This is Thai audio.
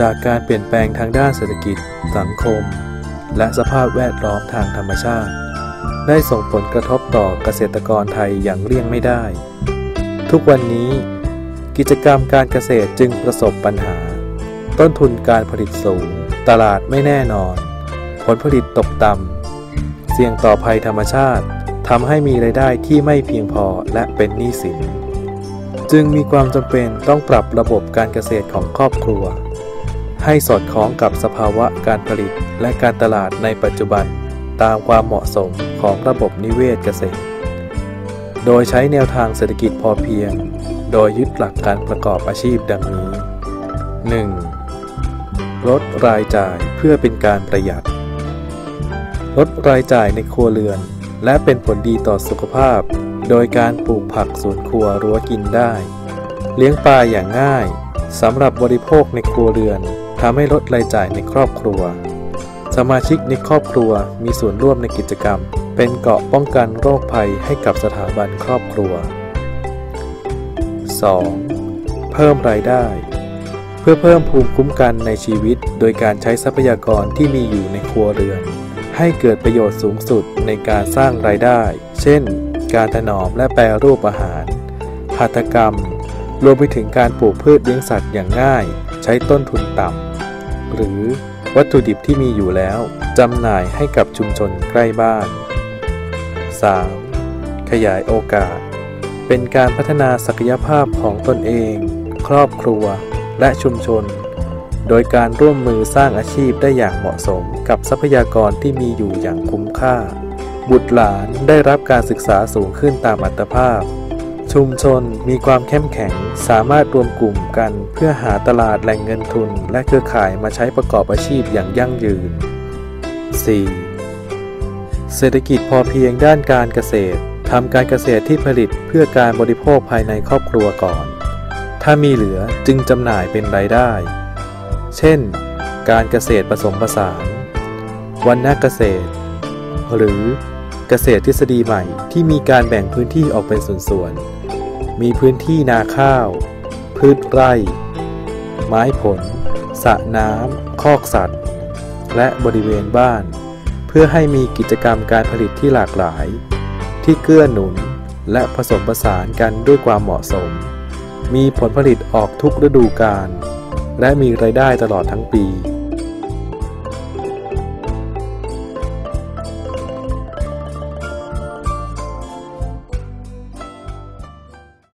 จากการเปลี่ยนแปลงทางด้านเศรษฐกิจ สังคม และสภาพแวดล้อมทางธรรมชาติ ได้ส่งผลกระทบต่อเกษตรกรไทยอย่างเลี่ยงไม่ได้ ทุกวันนี้ กิจกรรมการเกษตรจึงประสบปัญหา ต้นทุนการผลิตสูง ตลาดไม่แน่นอน ผลผลิตตกต่ำเสี่ยงต่อภัยธรรมชาติทำให้มีรายได้ที่ไม่เพียงพอและเป็นหนี้สิน จึงมีความจำเป็นต้องปรับระบบการเกษตรของครอบครัว ให้สอดคล้องกับสภาวะการผลิตและการตลาดในปัจจุบัน ตามความเหมาะสมของระบบนิเวศเกษตร โดยใช้แนวทางเศรษฐกิจพอเพียง โดยยึดหลักการประกอบอาชีพดังนี้ 1. ลดรายจ่ายเพื่อเป็นการประหยัด ลดรายจ่ายในครัวเรือน และเป็นผลดีต่อสุขภาพ โดยการปลูกผักสวนครัวรั้วกินได้ เลี้ยงปลาอย่างง่ายสำหรับบริโภคในครัวเรือน ทำให้ลดรายจ่ายในครอบครัว สมาชิกในครอบครัวมีส่วนร่วมในกิจกรรม เป็นเกราะป้องกันโรคภัยให้กับสถาบันครอบครัว 2. เพิ่มรายได้ เพื่อเพิ่มภูมิคุ้มกันในชีวิต โดยการใช้ทรัพยากรที่มีอยู่ในครัวเรือน ให้เกิดประโยชน์สูงสุดในการสร้างรายได้ เช่น การถนอมและแปรรูปอาหารหัตถกรรม รวมไปถึงการปลูกพืชเลี้ยงสัตว์อย่างง่าย ใช้ต้นทุนต่ำ หรือวัตถุดิบที่มีอยู่แล้วจำหน่ายให้กับชุมชนใกล้บ้าน 3. ขยายโอกาส เป็นการพัฒนาศักยภาพของตนเอง ครอบครัว และชุมชน โดยการร่วมมือสร้างอาชีพได้อย่างเหมาะสมกับทรัพยากรที่มีอยู่อย่างคุ้มค่า บุตรหลานได้รับการศึกษาสูงขึ้นตามอัตภาพ ชุมชนมีความเข้มแข็ง สามารถรวมกลุ่มกันเพื่อหาตลาดแหล่งเงินทุน และเครือข่ายมาใช้ประกอบอาชีพอย่างยั่งยืน 4. เศรษฐกิจพอเพียงด้านการเกษตรทำการเกษตรที่ผลิตเพื่อการบริโภคภายในครอบครัวก่อน ถ้ามีเหลือจึงจำหน่ายเป็นรายได้ เช่น การเกษตรผสมผสานวันนาเกษตร หรือ เกษตรทฤษฎีใหม่ที่มีการแบ่งพื้นที่ออกเป็นส่วนๆ มีพื้นที่นาข้าว พืชไร่ ไม้ผล สระน้ำ คอกสัตว์ และบริเวณบ้าน เพื่อให้มีกิจกรรมการผลิตที่หลากหลาย ที่เกื้อหนุนและผสมผสานกันด้วยความเหมาะสม มีผลผลิตออกทุกฤดูกาลและมีรายได้ตลอดทั้งปี